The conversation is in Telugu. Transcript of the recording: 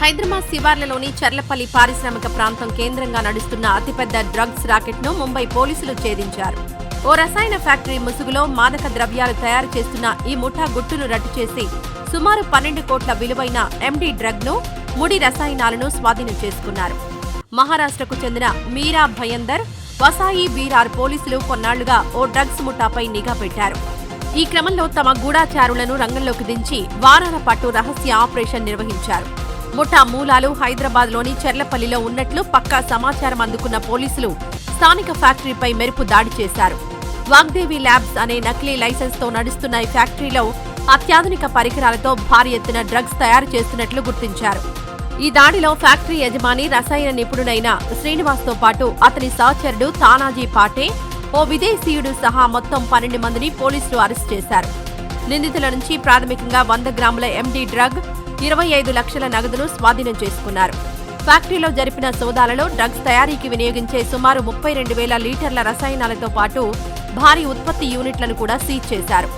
హైదరాబాద్ శివార్లలోని చర్లపల్లి పారిశ్రామిక ప్రాంతం కేంద్రంగా నడుస్తున్న అతిపెద్ద డ్రగ్స్ రాకెట్ను ముంబై పోలీసులు ఛేదించారు. ఓ రసాయన ఫ్యాక్టరీ ముసుగులో మాదక ద్రవ్యాలు తయారు చేస్తున్న ఈ ముఠా గుట్టును రట్టు చేసి సుమారు పన్నెండు కోట్ల విలువైన ఎండీ డ్రగ్ను ముడి రసాయనాలను స్వాధీనం చేసుకున్నారు. మహారాష్ట్రకు చెందిన మీరా భయందర్ వసాయి బీరార్ పోలీసులు కొన్నాళ్ళుగా ఓ డ్రగ్స్ ముఠాపై నిఘా పెట్టారు. ఈ క్రమంలో తమ గూఢాచారులను రంగంలోకి దించి వారాల పాటు రహస్య ఆపరేషన్ నిర్వహించారు. ముఠా మూలాలు హైదరాబాద్లోని చెర్లపల్లిలో ఉన్నట్లు పక్కా సమాచారం అందుకున్న పోలీసులు స్థానిక ఫ్యాక్టరీపై మెరుపు దాడి చేశారు. వాగ్దేవి ల్యాబ్స్ అనే నకిలీ లైసెన్స్తో నడుస్తున్న ఈ ఫ్యాక్టరీలో అత్యాధునిక పరికరాలతో భారీ ఎత్తున డ్రగ్స్ తయారు చేస్తున్నట్లు గుర్తించారు. ఈ దాడిలో ఫ్యాక్టరీ యజమాని రసాయన నిపుణుడైన శ్రీనివాస్తో పాటు అతని సహచరుడు తానాజీ పాటే ఓ విదేశీయుడు సహా మొత్తం పన్నెండు మందిని పోలీసులు అరెస్ట్ చేశారు. నిందితుల నుంచి ప్రాథమికంగా వంద గ్రాముల ఎండీ డ్రగ్ ఇరవై ఐదు లక్షల నగదును స్వాధీనం చేసుకున్నారు. ఫ్యాక్టరీలో జరిపిన సోదాలలో డ్రగ్స్ తయారీకి వినియోగించే సుమారు ముప్పై రెండు వేల లీటర్ల రసాయనాలతో పాటు భారీ ఉత్పత్తి యూనిట్లను కూడా సీజ్ చేశారు.